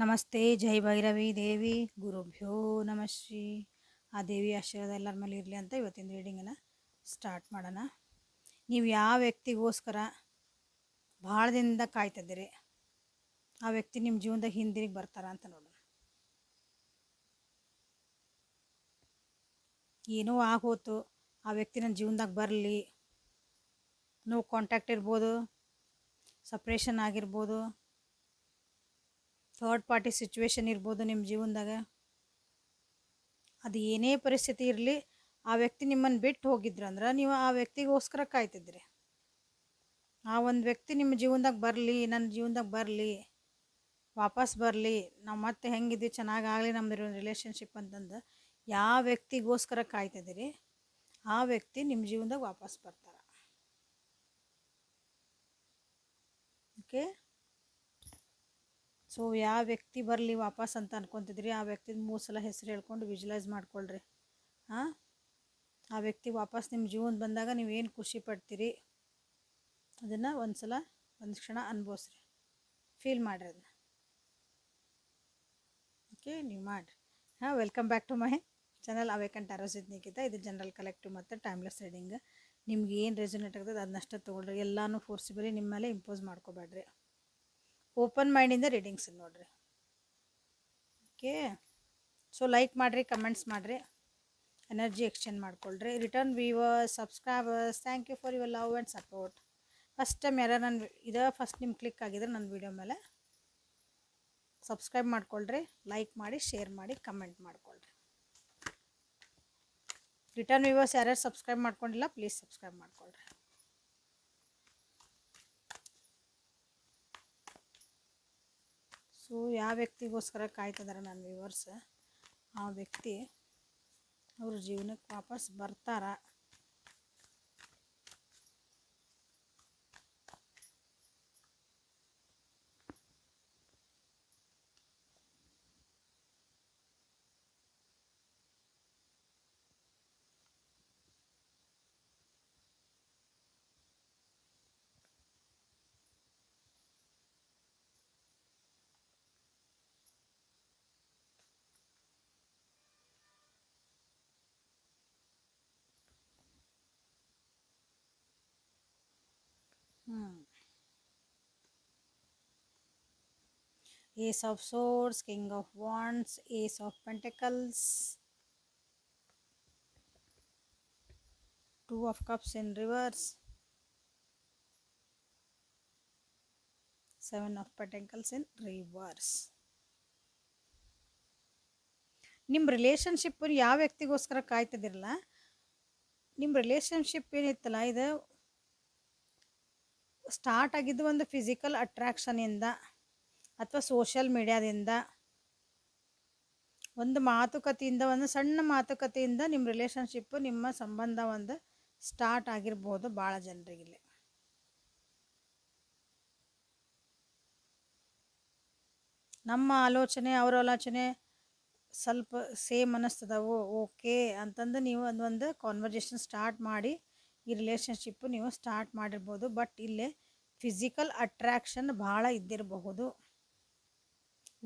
ನಮಸ್ತೆ, ಜೈ ಭೈರವಿ ದೇವಿ. ಗುರುಭ್ಯೋ ನಮಶ್ರೀ ಆ ದೇವಿ ಆಶೀರ್ವಾದ ಎಲ್ಲರ ಮೇಲೆ ಇರಲಿ ಅಂತ ಇವತ್ತಿನ ರೀಡಿಂಗನ್ನು ಸ್ಟಾರ್ಟ್ ಮಾಡೋಣ. ನೀವು ಯಾವ ವ್ಯಕ್ತಿಗೋಸ್ಕರ ಭಾಳ ದಿನದಿಂದ ಕಾಯ್ತಿದ್ದೀರಿ ಆ ವ್ಯಕ್ತಿ ನಿಮ್ಮ ಜೀವನದಾಗ ಹಿಂದಿರುಗಿ ಬರ್ತಾರ ಅಂತ ನೋಡೋಣ. ಏನೋ ಆಗೋತು, ಆ ವ್ಯಕ್ತಿ ನನ್ನ ಜೀವನದಾಗ ಬರಲಿ. ನೋ ಕಾಂಟ್ಯಾಕ್ಟ್ ಇರ್ಬೋದು ಸಪ್ರೇಷನ್ ಆಗಿರ್ಬೋದು ಥರ್ಡ್ ಪಾರ್ಟಿ ಸಿಚುವೇಶನ್ ಇರ್ಬೋದು ನಿಮ್ಮ ಜೀವನದಾಗ. ಅದು ಏನೇ ಪರಿಸ್ಥಿತಿ ಇರಲಿ, ಆ ವ್ಯಕ್ತಿ ನಿಮ್ಮನ್ನು ಬಿಟ್ಟು ಹೋಗಿದ್ರಂದ್ರೆ ನೀವು ಆ ವ್ಯಕ್ತಿಗೋಸ್ಕರ ಕಾಯ್ತಿದ್ರಿ. ಆ ಒಂದು ವ್ಯಕ್ತಿ ನಿಮ್ಮ ಜೀವನದಾಗ ಬರಲಿ, ನನ್ನ ಜೀವನದಾಗ ಬರಲಿ, ವಾಪಸ್ ಬರಲಿ, ನಾವು ಮತ್ತೆ ಹೆಂಗಿದ್ವಿ ಚೆನ್ನಾಗಾಗಲಿ ನಮ್ಮದು ರಿಲೇಷನ್ಶಿಪ್ ಅಂತಂದು ಯಾವ ವ್ಯಕ್ತಿಗೋಸ್ಕರ ಕಾಯ್ತಿದ್ದೀರಿ ಆ ವ್ಯಕ್ತಿ ನಿಮ್ಮ ಜೀವನದಾಗ ವಾಪಸ್ ಬರ್ತಾರೆ. ಓಕೆ ಸೊ ಯಾವ ವ್ಯಕ್ತಿ ಬರಲಿ ವಾಪಸ್ ಅಂತ ಅನ್ಕೊತಿದ್ರಿ, ಆ ವ್ಯಕ್ತಿದ ಮೂರು ಸಲ ಹೆಸರು ಹೇಳ್ಕೊಂಡು ವಿಜುಲೈಸ್ ಮಾಡ್ಕೊಳ್ರಿ. ಹಾಂ? ಆ ವ್ಯಕ್ತಿ ವಾಪಸ್ ನಿಮ್ಮ ಜೀವನ ಬಂದಾಗ ನೀವೇನು ಖುಷಿ ಪಡ್ತೀರಿ? ಅದನ್ನು ಒಂದು ಸಲ ಒಂದು ಕ್ಷಣ ಅನುಭವಿಸ್ರಿ. ಫೀಲ್ ಮಾಡಿರಿ ಅದನ್ನ ಓಕೆ, ನೀವು ಮಾಡಿರಿ. ಹಾಂ, welcome back to my channel awakened ಅರೋಸಿದ್ Nikhita ಇದು ಜನರಲ್ ಕಲೆಕ್ಟಿವ್ ಮತ್ತು ಟೈಮ್ಲೆಸ್ ರೀಡಿಂಗ್. ನಿಮ್ಗೆ ಏನು ರೆಸೊನೇಟ್ ಆಗ್ತದೆ ಅದನ್ನಷ್ಟೇ ತೊಗೊಳ್ರಿ. ಎಲ್ಲಾನು ಫೋರ್ಸಿಬಲಿ ನಿಮ್ಮ ಮೇಲೆ ಇಂಪೋಸ್ ಮಾಡ್ಕೋಬೇಡ್ರಿ. ಓಪನ್ ಮೈಂಡಿಂದ ರೀಡಿಂಗ್ಸ್ ನೋಡ್ರಿ. ಓಕೆ. ಸೊ ಲೈಕ್ ಮಾಡಿರಿ ಕಮೆಂಟ್ಸ್ ಮಾಡಿರಿ. ಎನರ್ಜಿ ಎಕ್ಸ್ಚೇಂಜ್ ಮಾಡ್ಕೊಳ್ರಿ. Return viewers subscribers thank you for your love and support first time ಯಾರು ನನ್ನ ಇದೇ ಫಸ್ಟ್ ನಿಮ್ಮ ಕ್ಲಿಕ್ ಆಗಿದ್ರೆ ನನ್ನ ವೀಡಿಯೋ ಮೇಲೆ ಸಬ್ಸ್ಕ್ರೈಬ್ ಮಾಡ್ಕೊಳ್ರಿ. ಲೈಕ್ ಮಾಡಿ ಶೇರ್ ಮಾಡಿ ಕಮೆಂಟ್ ಮಾಡ್ಕೊಳ್ರಿ. ರಿಟರ್ನ್ ವ್ಯೂವರ್ಸ್ ಯಾರ್ಯಾರು ಸಬ್ಸ್ಕ್ರೈಬ್ ಮಾಡ್ಕೊಂಡಿಲ್ಲ ಪ್ಲೀಸ್ ಸಬ್ಸ್ಕ್ರೈಬ್ ಮಾಡ್ಕೊಳ್ರಿ. ಸೊ ಯಾವ ವ್ಯಕ್ತಿಗೋಸ್ಕರ ಕಾಯ್ತಿದ್ದಾರೆ ನನ್ನ ವ್ಯೂವರ್ಸ್ ಆ ವ್ಯಕ್ತಿ ಅವ್ರ ಜೀವನಕ್ಕೆ ವಾಪಸ್ ಬರ್ತಾರ? Ace of Swords, King of Wands, Ace of Pentacles, Two of Cups in reverse, Seven of Pentacles in reverse. ನಿಮ್ಮ ರಿಲೇಷನ್ಶಿಪ್ ಯಾವ ವ್ಯಕ್ತಿಗೋಸ್ಕರ ಕಾಯ್ತಿದ್ದಿರಲ್ಲ ನಿಮ್ಮ ರಿಲೇಷನ್ಶಿಪ್ ಏನಿತ್ತಲ್ಲ ಇದು ಸ್ಟಾರ್ಟ್ ಆಗಿದ್ದು ಒಂದು ಫಿಸಿಕಲ್ ಅಟ್ರಾಕ್ಷನಿಂದ ಅಥವಾ ಸೋಷಲ್ ಮೀಡಿಯಾದಿಂದ ಒಂದು ಮಾತುಕತೆಯಿಂದ, ಒಂದು ಸಣ್ಣ ಮಾತುಕತೆಯಿಂದ ನಿಮ್ಮ ರಿಲೇಷನ್ಶಿಪ್ಪು ನಿಮ್ಮ ಸಂಬಂಧ ಒಂದು ಸ್ಟಾರ್ಟ್ ಆಗಿರ್ಬೋದು ಭಾಳ ಜನರಿಗಿಲ್ಲಿ. ನಮ್ಮ ಆಲೋಚನೆ, ಅವರ ಆಲೋಚನೆ ಸ್ವಲ್ಪ ಸೇಮ್ ಅನ್ನಿಸ್ತದವು ಓಕೆ ಅಂತಂದು ನೀವು ಒಂದು ಕಾನ್ವರ್ಜೇಷನ್ ಸ್ಟಾರ್ಟ್ ಮಾಡಿ ಈ ರಿಲೇಷನ್ಶಿಪ್ಪು ನೀವು ಸ್ಟಾರ್ಟ್ ಮಾಡಿರ್ಬೋದು ಬಟ್ ಇಲ್ಲೇ ಫಿಸಿಕಲ್ ಅಟ್ರ್ಯಾಕ್ಷನ್ ಭಾಳ ಇದ್ದಿರಬಹುದು.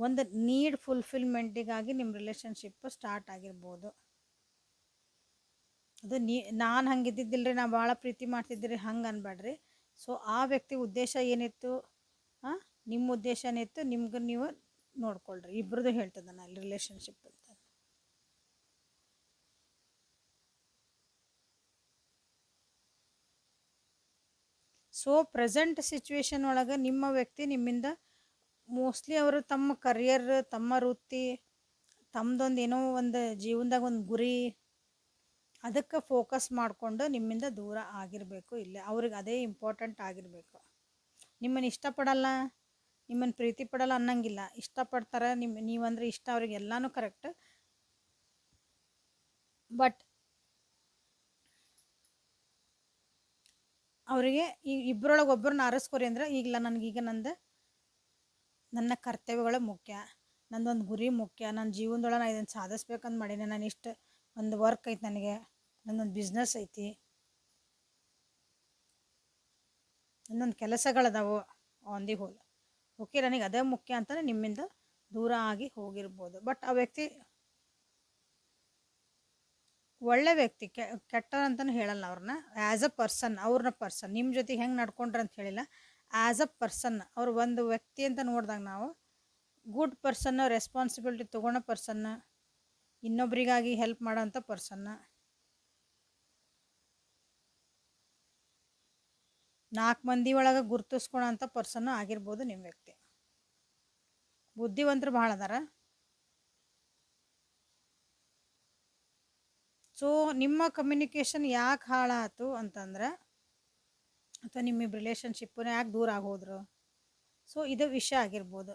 ಒಂದು ನೀಡ್ ಫುಲ್ಫಿಲ್ಮೆಂಟಿಗಾಗಿ ನಿಮ್ಮ ರಿಲೇಷನ್ಶಿಪ್ಪು ಸ್ಟಾರ್ಟ್ ಆಗಿರ್ಬೋದು. ಅದು ನೀ, ನಾನು ಹಂಗಿದ್ದಿದ್ದಿಲ್ಲ ರೀ ನಾ ಭಾಳ ಪ್ರೀತಿ ಮಾಡ್ತಿದ್ದೀರಿ, ಹಂಗೆ ಅನ್ಬೇಡ್ರಿ ಸೊ ಆ ವ್ಯಕ್ತಿ ಉದ್ದೇಶ ಏನಿತ್ತು? ನಿಮ್ಮ ಉದ್ದೇಶ ಏನಿತ್ತು ನಿಮ್ಗೆ ನೀವು ನೋಡ್ಕೊಳ್ರಿ. ಇಬ್ರದ್ದು ಹೇಳ್ತದೆ ನಾನು ರಿಲೇಷನ್ಶಿಪ್ ಅಂತ. ಸೊ ಪ್ರೆಸೆಂಟ್ ಸಿಚುವೇಶನ್ ಒಳಗೆ ನಿಮ್ಮ ವ್ಯಕ್ತಿ ನಿಮ್ಮಿಂದ ಮೋಸ್ಟ್ಲಿ ಅವರು ತಮ್ಮ ಕರಿಯರ್ ತಮ್ಮ ವೃತ್ತಿ ತಮ್ಮದೊಂದು ಏನೋ ಒಂದು ಜೀವನದಾಗ ಒಂದು ಗುರಿ, ಅದಕ್ಕೆ ಫೋಕಸ್ ಮಾಡಿಕೊಂಡು ನಿಮ್ಮಿಂದ ದೂರ ಆಗಿರಬೇಕು ಇಲ್ಲೇ. ಅವ್ರಿಗೆ ಅದೇ ಇಂಪಾರ್ಟೆಂಟ್ ಆಗಿರಬೇಕು. ನಿಮ್ಮನ್ನು ಇಷ್ಟಪಡಲ್ಲ ನಿಮ್ಮನ್ನು ಪ್ರೀತಿ ಪಡಲ್ಲ ಅನ್ನಂಗಿಲ್ಲ. ಇಷ್ಟಪಡ್ತಾರೆ ನಿಮ್ಮ ನೀವಂದ್ರೆ ಇಷ್ಟ, ಅವ್ರಿಗೆ ಎಲ್ಲನೂ ಕರೆಕ್ಟ್ ಬಟ್ ಅವರಿಗೆ ಈ ಇಬ್ಬರೊಳಗೆ ಒಬ್ಬರನ್ನ ಆರಿಸ್ಕೊರಿ ಅಂದ್ರೆ ಈಗಲ್ಲ ನನಗೀಗ ನಂದು ನನ್ನ ಕರ್ತವ್ಯಗಳು ಮುಖ್ಯ, ನಂದೊಂದು ಗುರಿ ಮುಖ್ಯ ನನ್ನ ಜೀವನದೊಳಗೆ ನಾನು ಇದನ್ನು ಸಾಧಿಸ್ಬೇಕಂತ ಮಾಡೀನಿ, ನಾನು ಇಷ್ಟು ಒಂದು ವರ್ಕ್ ಐತಿ ನನಗೆ ನನ್ನೊಂದು ಬಿಸ್ನೆಸ್ ಐತಿ. ನನ್ನೊಂದು ಕೆಲಸಗಳದಾವು ಆನ್ ದಿ ಹೋಲ್ ಓಕೆ, ನನಗೆ ಅದೇ ಮುಖ್ಯ ಅಂತಲೇ ನಿಮ್ಮಿಂದ ದೂರ ಆಗಿ ಹೋಗಿರ್ಬೋದು. ಬಟ್ ಆ ವ್ಯಕ್ತಿ ಒಳ್ಳೆ ವ್ಯಕ್ತಿ, ಕೆ ಕೆಟ್ಟ ಅಂತಲೂ ಹೇಳಲ್ಲ ಅವ್ರನ್ನ ಆ್ಯಸ್ ಅ ಪರ್ಸನ್ ಅವ್ರನ್ನ ಪರ್ಸನ್ ನಿಮ್ಮ ಜೊತೆಗೆ ಹೆಂಗೆ ನಡ್ಕೊಂಡ್ರೆ ಅಂತ ಹೇಳಿಲ್ಲ. ಆ್ಯಸ್ ಅ ಪರ್ಸನ್ ಅವ್ರು ಒಂದು ವ್ಯಕ್ತಿ ಅಂತ ನೋಡಿದಾಗ ನಾವು ಗುಡ್ ಪರ್ಸನ್ನು ರೆಸ್ಪಾನ್ಸಿಬಿಲಿಟಿ ತೊಗೊಳೋ ಪರ್ಸನ್ನ ಇನ್ನೊಬ್ರಿಗಾಗಿ ಹೆಲ್ಪ್ ಮಾಡೋಂಥ ಪರ್ಸನ್ನ ನಾಲ್ಕು ಮಂದಿ ಒಳಗೆ ಗುರ್ತಿಸ್ಕೊಳೋ ಅಂಥ ಪರ್ಸನ್ನು ಆಗಿರ್ಬೋದು ನಿಮ್ಮ ವ್ಯಕ್ತಿ. ಬುದ್ಧಿವಂತರು ಭಾಳ ಅದಾರ. ಸೊ ನಿಮ್ಮ ಕಮ್ಯುನಿಕೇಷನ್ ಯಾಕೆ ಹಾಳಾಯಿತು ಅಂತಂದ್ರೆ ಅಥವಾ ನಿಮ್ಮ ರಿಲೇಷನ್ಶಿಪ್ಪು ಯಾಕೆ ದೂರ ಆಗೋದ್ರು. ಸೊ ಇದು ವಿಷಯ ಆಗಿರ್ಬೋದು.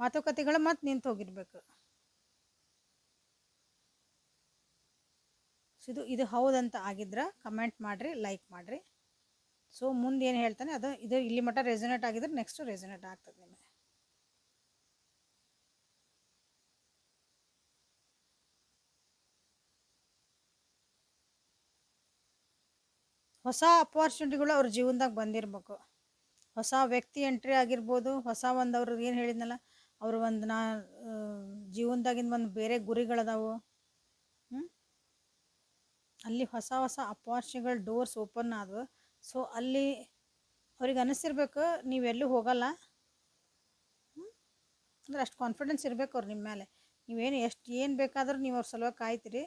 ಮಾತುಕತೆಗಳು ಮತ್ತೆ ನಿಂತು ಹೋಗಿರ್ಬೇಕು ಸೊ ಇದು ಇದು ಹೌದಂತ ಆಗಿದ್ರೆ ಕಮೆಂಟ್ ಮಾಡಿರಿ ಲೈಕ್ ಮಾಡಿರಿ. ಸೊ ಮುಂದೆ ಏನು ಹೇಳ್ತಾನೆ, ಅದು, ಇದು ಇಲ್ಲಿ ಮಟ್ಟ ರೆಸನೇಟ್ ಆಗಿದ್ರೆ ನೆಕ್ಸ್ಟ್ ರೆಸನೇಟ್ ಆಗ್ತದೆ ನಿಮಗೆ. ಹೊಸ ಅಪಾರ್ಚುನಿಟಿಗಳು ಅವ್ರ ಜೀವನದಾಗ ಬಂದಿರಬೇಕು. ಹೊಸ ವ್ಯಕ್ತಿ ಎಂಟ್ರಿ ಆಗಿರ್ಬೋದು, ಹೊಸ ಒಂದು ಅವ್ರು ಏನು ಹೇಳಿದ್ನಲ್ಲ, ಅವರು ಒಂದು ನಾ ಜೀವನದಾಗಿಂದ ಒಂದು ಬೇರೆ ಗುರಿಗಳದಾವು. ಅಲ್ಲಿ ಹೊಸ ಹೊಸ ಅಪಾರ್ಚುನಿಟಿಗಳು ಡೋರ್ಸ್ ಓಪನ್ ಆದವು. ಸೊ ಅಲ್ಲಿ ಅವ್ರಿಗೆ ಅನಿಸಿರ್ಬೇಕು ನೀವೆಲ್ಲೂ ಹೋಗಲ್ಲ? ಅಂದ್ರೆ ಅಷ್ಟು ಕಾನ್ಫಿಡೆನ್ಸ್ ಇರಬೇಕು ಅವ್ರು ನಿಮ್ಮ ಮೇಲೆ ನೀವೇನು ಎಷ್ಟು ಏನು ಬೇಕಾದರೂ ನೀವು ಅವ್ರ ಸಲುವಾಗಿ ಕಾಯ್ತೀರಿ.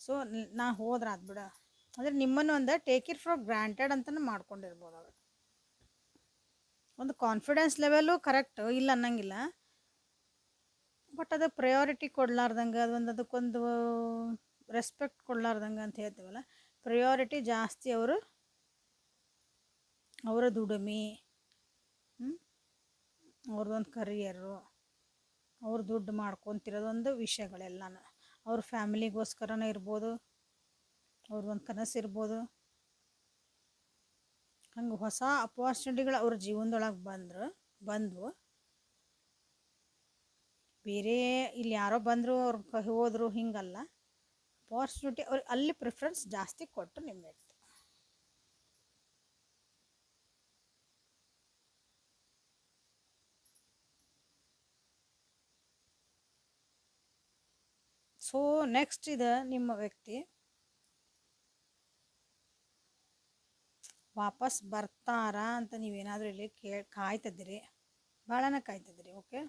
ಸೊ ನಾ ಹೋದ್ರೆ ಆತ್ ಬಿಡ. ಅಂದರೆ ನಿಮ್ಮನ್ನು ಒಂದು ಟೇಕ್ ಇಟ್ ಫಾರ್ ಗ್ರಾಂಟೆಡ್ ಅಂತಲೂ ಮಾಡ್ಕೊಂಡಿರ್ಬೋದು ಅವರು ಒಂದು ಕಾನ್ಫಿಡೆನ್ಸ್ ಲೆವೆಲು ಕರೆಕ್ಟ್ ಇಲ್ಲ ಅನ್ನಂಗಿಲ್ಲ. ಬಟ್ ಅದು ಪ್ರಯಾರಿಟಿ ಕೊಡ್ಲಾರ್ದಂಗೆ ಅದೊಂದು ಅದಕ್ಕೊಂದು ರೆಸ್ಪೆಕ್ಟ್ ಕೊಡ್ಲಾರ್ದಂಗೆ ಅಂತ ಹೇಳ್ತೀವಲ್ಲ ಪ್ರಯಾರಿಟಿ ಜಾಸ್ತಿ ಅವರು ಅವರ ದುಡಿಮೆ ಅವ್ರದ್ದೊಂದು ಕರಿಯರು ಅವ್ರು ದುಡ್ಡು ಮಾಡ್ಕೊತಿರೋದೊಂದು ವಿಷಯಗಳೆಲ್ಲನೂ. ಅವ್ರ ಫ್ಯಾಮಿಲಿಗೋಸ್ಕರನೇ ಇರ್ಬೋದು. ಅವ್ರದ್ದೊಂದು ಕನಸು ಇರ್ಬೋದು. ಹಂಗೆ ಹೊಸ ಅಪಾರ್ಚುನಿಟಿಗಳು ಅವ್ರ ಜೀವನದೊಳಗೆ ಬಂದರು, ಬಂದವು. ಬೇರೆ ಇಲ್ಲಿ ಯಾರೋ ಬಂದರು, ಅವ್ರು ಹೋದರು, ಹಿಂಗಲ್ಲ. ಅಪಾರ್ಚುನಿಟಿ ಅವ್ರು ಅಲ್ಲಿ ಪ್ರಿಫರೆನ್ಸ್ ಜಾಸ್ತಿ ಕೊಟ್ಟು ವ್ಯಕ್ತಿ ಸೊ ನೆಕ್ಸ್ಟ್ ಇದು ನಿಮ್ಮ ವ್ಯಕ್ತಿ. ವಾಪಸ್ ಬರ್ತಾರಾ ಅಂತ ನೀವೇನಾದರೂ ಇಲ್ಲಿ ಕೇ, ಕಾಯ್ತಿದ್ದೀರಿ? ಭಾಳನ ಕಾಯ್ತಿದ್ದೀರಿ, ಓಕೆ?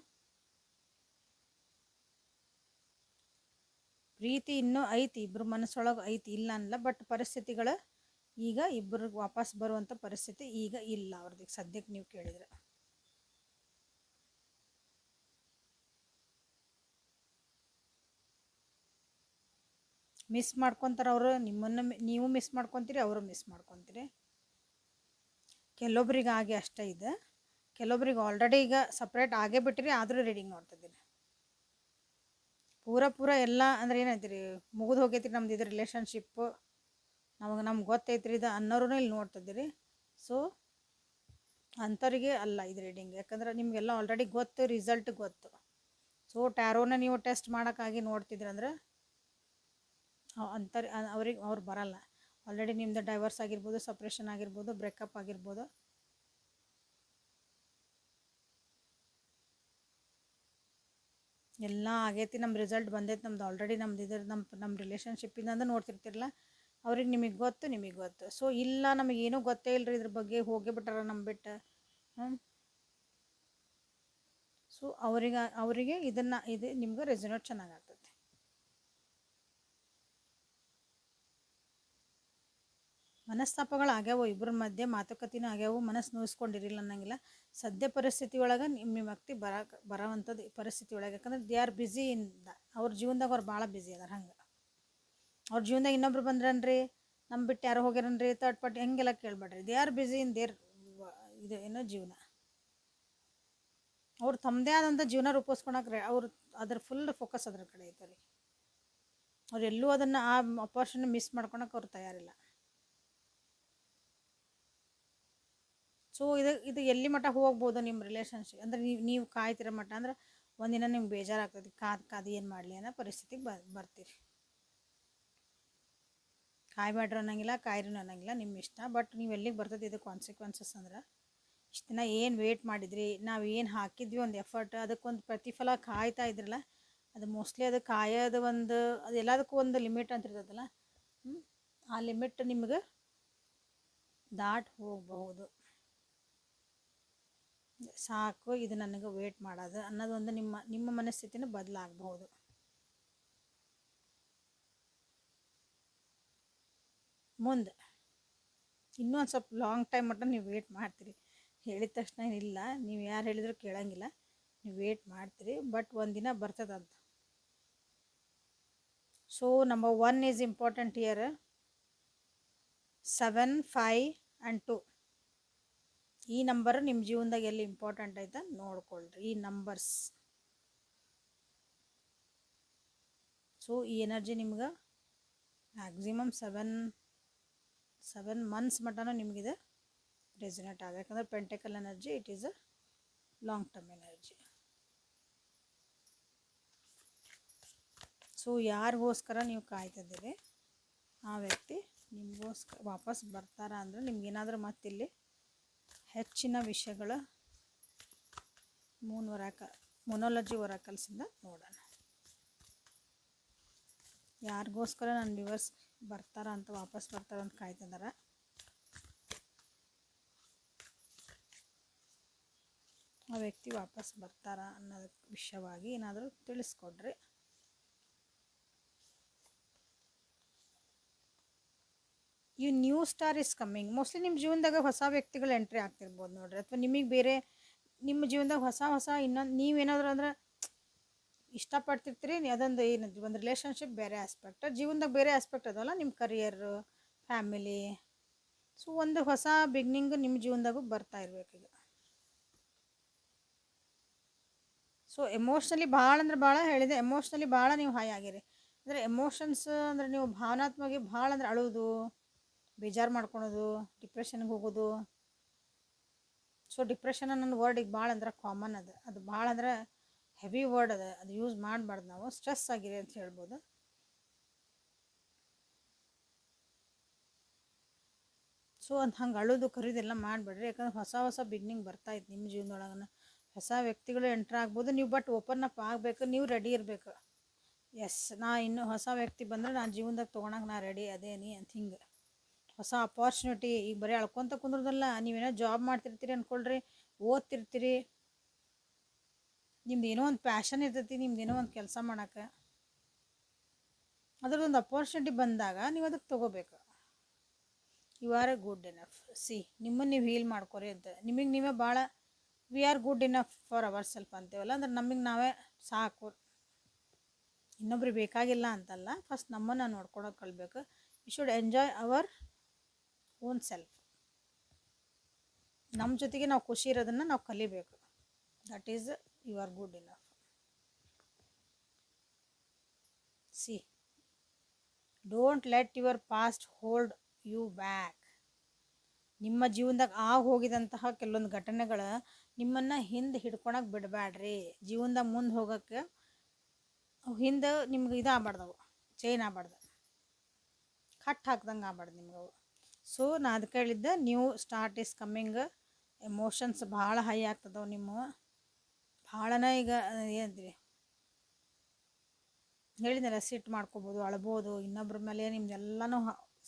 ಪ್ರೀತಿ ಇನ್ನೂ ಐತಿ ಇಬ್ಬರು ಮನಸ್ಸೊಳಗೆ ಐತಿ, ಇಲ್ಲ ಅನ್ನಲ್ಲ ಬಟ್ ಪರಿಸ್ಥಿತಿಗಳು ಈಗ ಇಬ್ಬರು ವಾಪಸ್ ಬರುವಂಥ ಪರಿಸ್ಥಿತಿ ಈಗ ಇಲ್ಲ ಅವ್ರದ್ದು ಸದ್ಯಕ್ಕೆ ನೀವು ಕೇಳಿದ್ರೆ. ಮಿಸ್ ಮಾಡ್ಕೊತಾರೆ ಅವರು, ನಿಮ್ಮನ್ನು ನೀವು ಮಿಸ್ ಮಾಡ್ಕೊತೀರಿ, ಅವರು ಮಿಸ್ ಮಾಡ್ಕೊತೀರಿ. ಕೆಲವೊಬ್ರಿಗೆ ಆಗಿ ಅಷ್ಟೇ ಇದೆ. ಕೆಲವೊಬ್ರಿಗೆ ಆಲ್ರೆಡಿ ಈಗ ಸಪ್ರೇಟ್ ಆಗೇ ಬಿಟ್ಟಿರಿ, ಆದರೂ ರೀಡಿಂಗ್ ನೋಡ್ತಿದ್ದೀರಿ ಪೂರ ಪೂರ ಎಲ್ಲ ಅಂದ್ರೆ ಏನೈತಿರಿ, ಮುಗಿದು ಹೋಗೈತಿ ನಮ್ದು ಇದು ರಿಲೇಷನ್ಶಿಪ್ಪು ನಮಗೆ ನಮ್ಗೆ ಗೊತ್ತೈತ್ರಿ ಇದು ಅನ್ನೋರು ಇಲ್ಲಿ ನೋಡ್ತಿದ್ದೀರಿ ಸೊ ಅಂಥವ್ರಿಗೆ ಅಲ್ಲ ಇದು ರೀಡಿಂಗ್ ಯಾಕಂದ್ರೆ ನಿಮಗೆಲ್ಲ ಆಲ್ರೆಡಿ ಗೊತ್ತು ರಿಸಲ್ಟ್ ಗೊತ್ತು. ಸೊ ಟ್ಯಾರೋನ ನೀವು ಟೆಸ್ಟ್ ಮಾಡೋಕ್ಕಾಗಿ ನೋಡ್ತಿದ್ರಿ ಅಂದ್ರೆ ಅಂಥವ್ರು ಅವ್ರಿಗೆ ಅವ್ರು ಬರಲ್ಲ. ಆಲ್ರೆಡಿ ನಿಮ್ಮದು ಡೈವರ್ಸ್ ಆಗಿರ್ಬೋದು ಸಪ್ರೇಷನ್ ಆಗಿರ್ಬೋದು ಬ್ರೇಕಪ್ ಆಗಿರ್ಬೋದು. ಎಲ್ಲ ಆಗೈತಿ ನಮ್ಮ ರಿಸಲ್ಟ್ ಬಂದೈತಿ, ನಮ್ದು ಆಲ್ರೆಡಿ ನಮ್ದು ಇದ್ರ ನಮ್ಮ ನಮ್ಮ ರಿಲೇಷನ್ಶಿಪ್ಪಿಂದ ನೋಡ್ತಿರ್ತಿರಲ್ಲ ಅವ್ರಿಗೆ ನಿಮಗೆ ಗೊತ್ತು ನಿಮಗೆ ಗೊತ್ತು. ಸೊ ಇಲ್ಲ ನಮಗೆ ಏನೂ ಗೊತ್ತೇ ಇಲ್ಲರಿ ಇದ್ರ ಬಗ್ಗೆ, ಹೋಗೇ ಬಿಟ್ಟಾರ ನಮ್ಮ ಬಿಟ್ಟು. ಹ್ಞೂ ಸೊ ಅವರಿಗೆ ಅವರಿಗೆ ಇದನ್ನು, ಇದು ನಿಮ್ಗೆ ರೆಸನೇಟ್ ಚೆನ್ನಾಗಿ ಮನಸ್ತಾಪಗಳು ಆಗ್ಯಾವು ಇಬ್ಬರ ಮಧ್ಯೆ ಮಾತುಕತೆನೂ ಆಗ್ಯಾವು, ಮನಸ್ಸು ನೋಯಿಸ್ಕೊಂಡಿರಿಲ್ಲ ಅನ್ನಂಗಿಲ್ಲ. ಸದ್ಯ ಪರಿಸ್ಥಿತಿ ಒಳಗೆ ನಿಮ್ಮ ವ್ಯಕ್ತಿ ಬರಕ್ಕೆ ಬರೋವಂಥದ್ದು ಪರಿಸ್ಥಿತಿ ಒಳಗೆ. ಯಾಕಂದ್ರೆ ದೇ ಆರ್ ಬ್ಯುಸಿ ಇಂದ ಅವ್ರ ಜೀವನದಾಗ ಅವ್ರು ಭಾಳ ಬ್ಯುಸಿ ಅದಾರ ಹಂಗೆ. ಅವ್ರ ಜೀವನದಾಗ ಇನ್ನೊಬ್ರು ಬಂದ್ರನ್ರಿ? ನಮ್ಮ ಬಿಟ್ಟು ಯಾರು ಹೋಗ್ಯಾರನ್ರಿ? ತರ್ಡ್ ಪಾರ್ಟಿ ಹೆಂಗೆಲ್ಲ ಕೇಳಬೇಡ್ರಿ they are busy in there ಇದು ಏನೋ ಜೀವನ. ಅವ್ರು ತಮ್ಮದೇ ಆದಂಥ ಜೀವನ ರೂಪಿಸ್ಕೊಳಕ್ಕೆ ಅವ್ರು ಅದ್ರ ಫುಲ್ ಫೋಕಸ್ ಅದ್ರ ಕಡೆ ಐತೆ ರೀ ಅವ್ರು ಎಲ್ಲೂ ಅದನ್ನು ಆ ಅಪಾರ್ಚುನಿಟಿ ಮಿಸ್ ಮಾಡ್ಕೊಳಕ್ಕೆ ಅವ್ರು ತಯಾರಿಲ್ಲ. ಸೊ ಇದು ಇದು ಎಲ್ಲಿ ಮಟ್ಟ ಹೋಗ್ಬೋದು ನಿಮ್ಮ ರಿಲೇಷನ್ಶಿಪ್ ಅಂದ್ರೆ ನೀವು ನೀವು ಕಾಯ್ತಿರೋ ಮಟ್ಟ ಅಂದ್ರೆ ಒಂದಿನ ನಿಮ್ಗೆ ಬೇಜಾರಾಗ್ತದೆ. ಕಾದು ಕಾದು ಏನು ಮಾಡಲಿ ಅನ್ನೋ ಪರಿಸ್ಥಿತಿಗೆ ಬ ಬರ್ತೀರಿ. ಕಾಯ್ಬೇಡ್ರಿ ಅನ್ನೋಂಗಿಲ್ಲ ಕಾಯ್ರು ಅನ್ನೋಂಗಿಲ್ಲ ನಿಮ್ಮ ಇಷ್ಟ. ಬಟ್ ನೀವು ಎಲ್ಲಿಗೆ ಬರ್ತದೆ ಇದು ಕಾನ್ಸಿಕ್ವೆನ್ಸಸ್ ಅಂದ್ರೆ ಇಷ್ಟು ದಿನ ಏನು ವೇಟ್ ಮಾಡಿದ್ರಿ, ನಾವು ಏನು ಹಾಕಿದ್ವಿ ಒಂದು ಎಫರ್ಟ್ ಅದಕ್ಕೊಂದು ಪ್ರತಿಫಲ ಕಾಯ್ತಾ ಇದ್ರಲ್ಲ, ಅದು ಮೋಸ್ಟ್ಲಿ ಅದು ಕಾಯೋದು ಒಂದು, ಅದು ಎಲ್ಲದಕ್ಕೂ ಒಂದು ಲಿಮಿಟ್ ಅಂತ ಇರ್ತದಲ್ಲ ಆ ಲಿಮಿಟ್ ನಿಮ್ಗೆ ದಾಟ್ ಹೋಗಬಹುದು. ಸಾಕು, ಇದು ನನಗೆ ವೇಟ್ ಮಾಡೋದು ಅನ್ನೋದೊಂದು ನಿಮ್ಮ ನಿಮ್ಮ ಮನಸ್ಥಿತಿನ ಬದಲಾಗಬಹುದು. ಮುಂದೆ, ಇನ್ನೊಂದು ಸ್ವಲ್ಪ ಲಾಂಗ್ ಟೈಮ್ ಮಟ್ಟ ನೀವು ವೇಟ್ ಮಾಡ್ತೀರಿ. ಹೇಳಿದ ತಕ್ಷಣ ಇಲ್ಲ ನೀವು ಯಾರು ಹೇಳಿದ್ರು ಕೇಳಂಗಿಲ್ಲ, ನೀವು ವೇಟ್ ಮಾಡ್ತೀರಿ ಬಟ್ ಒಂದಿನ ಬರ್ತದಂತ. So number one is important year seven five and two ಈ ನಂಬರ್ ನಿಮ್ಮ ಜೀವನದಾಗ ಎಲ್ಲಿ ಇಂಪಾರ್ಟೆಂಟ್ ಐತೆ ನೋಡ್ಕೊಳ್ರಿ. ಈ ನಂಬರ್ಸ್ ಸೊ ಈ ಎನರ್ಜಿ ನಿಮ್ಗೆ ಮ್ಯಾಕ್ಸಿಮಮ್ ಸೆವೆನ್ ಸೆವೆನ್ ಮಂತ್ಸ್ ಮಟನೂ ನಿಮಗಿದೆ ರೆಸಿನೇಟ್ ಆಗ ಯಾಕಂದ್ರೆ pentacle energy it is a long term energy so ಯಾರಿಗೋಸ್ಕರ ನೀವು ಕಾಯ್ತಿದ್ದೀರಿ? ಆ ವ್ಯಕ್ತಿ ನಿಮಗೋಸ್ಕರ ವಾಪಸ್ ಬರ್ತಾರ ಅಂದರೆ ನಿಮ್ಗೇನಾದರೂ ಮತ್ತಿಲ್ಲಿ ಹೆಚ್ಚಿನ ವಿಷಯಗಳ ಮೂನ್ ವರಾಕ, ಮೊನೋಲಜಿ ವರಾಕಲ್ಸಿಂದ ನೋಡೋಣ. ಯಾರಿಗೋಸ್ಕರ ನನ್ನ ವ್ಯೂವರ್ಸ್ ಬರ್ತಾರ ಅಂತ ವಾಪಸ್ ಬರ್ತಾರ ಅಂತ ಕಾಯ್ತಿದಾರ? ಆ ವ್ಯಕ್ತಿ ವಾಪಸ್ ಬರ್ತಾರ ಅನ್ನೋದಕ್ಕೆ ವಿಷಯವಾಗಿ ಏನಾದರೂ ತಿಳಿಸ್ಕೊಡ್ರಿ. ಈ new star is coming mostly ನಿಮ್ಮ ಜೀವನದಾಗ ಹೊಸ ವ್ಯಕ್ತಿಗಳು ಎಂಟ್ರಿ ಆಗ್ತಿರ್ಬೋದು ನೋಡ್ರಿ. ಅಥವಾ ನಿಮಗೆ ಬೇರೆ ನಿಮ್ಮ ಜೀವನದಾಗ ಹೊಸ ಹೊಸ ಇನ್ನೊಂದು ನೀವೇನಾದರೂ ಅಂದ್ರೆ ಇಷ್ಟಪಡ್ತಿರ್ತೀರಿ, ಅದೊಂದು ಏನದು ಒಂದು ರಿಲೇಷನ್ಶಿಪ್ ಬೇರೆ ಆಸ್ಪೆಕ್ಟ್ ಜೀವನದಾಗ ಬೇರೆ ಆಸ್ಪೆಕ್ಟ್ ಅದಲ್ಲ ನಿಮ್ಮ ಕರಿಯರು ಫ್ಯಾಮಿಲಿ ಸೊ ಒಂದು ಹೊಸ ಬಿಗ್ನಿಂಗ್ ನಿಮ್ಮ ಜೀವನದಾಗೂ ಬರ್ತಾ ಇರ್ಬೇಕೀಗ ಸೊ ಎಮೋಷ್ನಲಿ ಭಾಳ ಅಂದ್ರೆ ಭಾಳ ಹೇಳಿದೆ. ಎಮೋಷ್ನಲಿ ಭಾಳ ನೀವು ಹಾಯಾಗಿರಿ ಅಂದರೆ ಎಮೋಷನ್ಸ್ ಅಂದರೆ ನೀವು ಭಾವನಾತ್ಮಕವಾಗಿ ಭಾಳ ಅಂದ್ರೆ ಅಳೋದು. ಬೇಜಾರು ಮಾಡ್ಕೊಳೋದು ಡಿಪ್ರೆಷನ್ಗೆ ಹೋಗೋದು. ಸೊ ಡಿಪ್ರೆಷನ್ ಅನ್ನೋ ವರ್ಡ್ ಈಗ ಭಾಳ ಅಂದ್ರೆ ಕಾಮನ್ ಅದ. ಅದು ಭಾಳ ಅಂದ್ರೆ ಹೆವಿ ವರ್ಡ್ ಅದ. ಅದು ಯೂಸ್ ಮಾಡಬಾರ್ದು ನಾವು. ಸ್ಟ್ರೆಸ್ ಆಗಿದೆ ಅಂತ ಹೇಳ್ಬೋದು. ಸೊ ಅದು ಹಂಗೆ ಅಳೋದು ಕರೀದೆಲ್ಲ ಮಾಡಬೇಡ್ರಿ. ಯಾಕಂದ್ರೆ ಹೊಸ ಹೊಸ ಬಿಗ್ನಿಂಗ್ ಬರ್ತಾ ಇತ್ತು ನಿಮ್ಮ ಜೀವನದೊಳಗನ. ಹೊಸ ವ್ಯಕ್ತಿಗಳು ಎಂಟ್ರ್ ಆಗ್ಬೋದು. ನೀವು ಬಟ್ ಓಪನ್ ಅಪ್ ಆಗಬೇಕು. ನೀವು ರೆಡಿ ಇರಬೇಕು. ಎಸ್ ನಾ ಇನ್ನು ಹೊಸ ವ್ಯಕ್ತಿ ಬಂದರೆ ನಾನು ಜೀವನದಾಗ ತೊಗೊಳಕ್ಕೆ ನಾ ರೆಡಿ ಅದೇನಿ ಅಂತ ಹಿಂಗೆ. ಹೊಸ ಅಪಾರ್ಚುನಿಟಿ ಈಗ ಬರೀ ಅಳ್ಕೊಂತ ಕುಂದ್ರದಲ್ಲ, ನೀವೇನೋ ಜಾಬ್ ಮಾಡ್ತಿರ್ತೀರಿ ಅಂದ್ಕೊಳ್ರಿ ಓದ್ತಿರ್ತೀರಿ. ನಿಮ್ದು ಏನೋ ಒಂದು ಪ್ಯಾಷನ್ ಇರ್ತೈತಿ, ನಿಮ್ದು ಏನೋ ಒಂದು ಕೆಲಸ ಮಾಡೋಕೆ. ಅದ್ರದ್ದೊಂದು ಅಪಾರ್ಚುನಿಟಿ ಬಂದಾಗ ನೀವು ಅದಕ್ಕೆ ತೊಗೋಬೇಕು. You are a good enough see ನಿಮ್ಮನ್ನು ನೀವು ಹೀಲ್ ಮಾಡ್ಕೊರಿ ಅಂತ. ನಿಮಗೆ ನೀವೇ ಭಾಳ we are good enough for our self ಅಂತೇವಲ್ಲ, ಅಂದ್ರೆ ನಮಗೆ ನಾವೇ ಸಾಕು. ಇನ್ನೊಬ್ರಿಗೆ ಬೇಕಾಗಿಲ್ಲ ಅಂತಲ್ಲ ಫಸ್ಟ್ ನಮ್ಮನ್ನು ನೋಡ್ಕೊಳೋಕೆ ಕಲಿಬೇಕು. You should enjoy our own self ನಮ್ಮ ಜೊತೆಗೆ ನಾವು ಖುಷಿ ಇರೋದನ್ನು ನಾವು ಕಲಿಬೇಕು. That is you are good enough see don't let your past hold you back ನಿಮ್ಮ ಜೀವನದಾಗ ಆಗ ಹೋಗಿದಂತಹ ಕೆಲವೊಂದು ಘಟನೆಗಳು ನಿಮ್ಮನ್ನು ಹಿಂದೆ ಹಿಡ್ಕೊಳಕ್ಕೆ ಬಿಡಬೇಡ್ರಿ ಜೀವನದಾಗ ಮುಂದೆ ಹೋಗೋಕ್ಕೆ ಹಿಂದೆ ನಿಮ್ಗೆ ಇದು ಆಗ್ಬಾರ್ದವು ಚೈನ್ ಆಗ್ಬಾರ್ದು. ಕಟ್ ಹಾಕ್ದಂಗೆ ಆಗ್ಬಾರ್ದು ನಿಮ್ಗೆ ಅವು. ಸೊ ನಾ ಅದಕ್ಕೆ ಹೇಳಿದ್ದೆ new start is coming emotions ಭಾಳ ಹೈ ಆಗ್ತದವು ನಿಮ್ಮ. ಭಾಳನೇ ಈಗ ಏನಂತೀರಿ ಹೇಳಿದ್ನಲ್ಲ ಸಿಟ್ಟು ಮಾಡ್ಕೋಬೋದು, ಅಳ್ಬೋದು, ಇನ್ನೊಬ್ರ ಮೇಲೆ ನಿಮ್ದೆಲ್ಲನೂ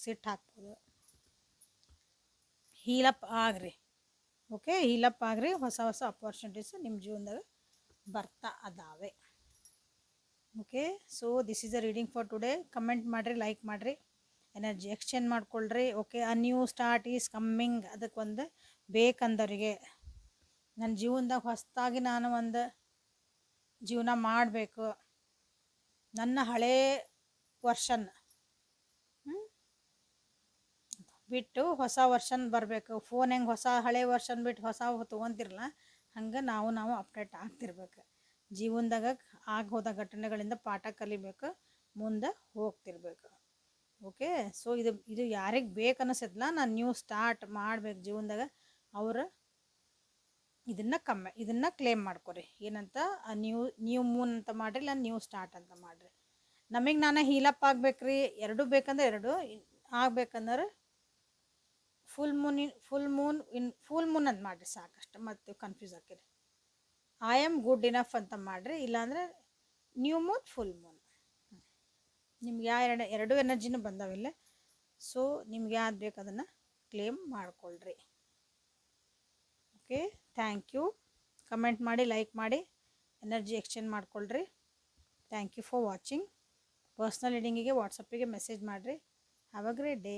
ಸಿಟ್ಟು ಹಾಕ್ಬೋದು. ಹೀಲಪ್ ಆಗ್ರಿ. ಓಕೆ ಹೀಲಪ್ ಆಗ್ರಿ. ಹೊಸ ಹೊಸ ಅಪರ್ಚುನಿಟೀಸ್ ನಿಮ್ಮ ಜೀವನದಾಗ ಬರ್ತಾ ಅದಾವೆ. Okay so this is a reading for today comment ಮಾಡಿರಿ ಲೈಕ್ ಮಾಡಿರಿ. ಎನರ್ಜಿ ಎಕ್ಸ್ಚೇಂಜ್ ಮಾಡ್ಕೊಳ್ರಿ. Okay a new start is coming ಅದಕ್ಕೊಂದು ಬೇಕಂದವರಿಗೆ. ನನ್ನ ಜೀವನದಾಗ ಹೊಸದಾಗಿ ನಾನು ಒಂದು ಜೀವನ ಮಾಡಬೇಕು. ನನ್ನ ಹಳೇ ವರ್ಷನ್. ಬಿಟ್ಟು ಹೊಸ ವರ್ಷನ್ ಬರಬೇಕು. ಫೋನ್ ಹೆಂಗೆ ಹೊಸ ಹಳೆ ವರ್ಷನ್ ಬಿಟ್ಟು ಹೊಸ ತೊಗೊಂತಿರಲ್ಲ ಹಂಗೆ ನಾವು ನಾವು ಅಪ್ಡೇಟ್ ಆಗ್ತಿರ್ಬೇಕು. ಜೀವನದಾಗ ಆಗ ಹೋದ ಘಟನೆಗಳಿಂದ ಪಾಠ ಕಲಿಬೇಕು. ಮುಂದೆ ಹೋಗ್ತಿರ್ಬೇಕು. ಓಕೆ? ಸೊ ಇದು ಇದು ಯಾರಿಗೆ ಬೇಕು ನಾನು ನ್ಯೂ ಸ್ಟಾರ್ಟ್ ಮಾಡ್ಬೇಕು ಜೀವನದಾಗ, ಅವರ ಇದನ್ನು ಕಮ್ಮಿ, ಇದನ್ನು ಕ್ಲೇಮ್ ಮಾಡ್ಕೊರಿ. ಏನಂತ ನ್ಯೂ ನ್ಯೂ ಮೂನ್ ಅಂತ ಮಾಡಿರಿ, ಇಲ್ಲ ನ್ಯೂ ಸ್ಟಾರ್ಟ್ ಅಂತ ಮಾಡಿರಿ. ನಮಗೆ ನಾನು ಹೀಲಪ್ ಆಗ್ಬೇಕ್ರಿ. ಎರಡೂ ಬೇಕಂದ್ರೆ ಎರಡು ಆಗ್ಬೇಕಂದ್ರೆ full moon in full moon in full moon ಅಂತ ಮಾಡಿರಿ ಸಾಕಷ್ಟು, ಮತ್ತು ಕನ್ಫ್ಯೂಸ್ ಆಕಿರಿ ಐ ಆಮ್ ಗುಡ್ ಇನಫ್ ಅಂತ ಮಾಡಿರಿ, ಇಲ್ಲಾಂದ್ರೆ ನ್ಯೂ ಮೂನ್ ಫುಲ್ ಮೂನ್ ನಿಮ್ಗೆ ಯಾವ ಎರಡು ಎರಡು ಎನರ್ಜಿನೂ ಬಂದಾವಿಲ್ಲ. ಸೊ ನಿಮ್ಗೆ ಯಾವ್ದು ಬೇಕು ಅದನ್ನು ಕ್ಲೇಮ್ ಮಾಡ್ಕೊಳ್ರಿ. ಓಕೆ ಥ್ಯಾಂಕ್ ಯು ಕಮೆಂಟ್ ಮಾಡಿ ಲೈಕ್ ಮಾಡಿ ಎನರ್ಜಿ ಎಕ್ಸ್ಚೇಂಜ್ ಮಾಡ್ಕೊಳ್ರಿ. Thank you for watching personal ರೀಡಿಂಗಿಗೆ ವಾಟ್ಸಪ್ಪಿಗೆ ಮೆಸೇಜ್ ಮಾಡಿರಿ. Have a great day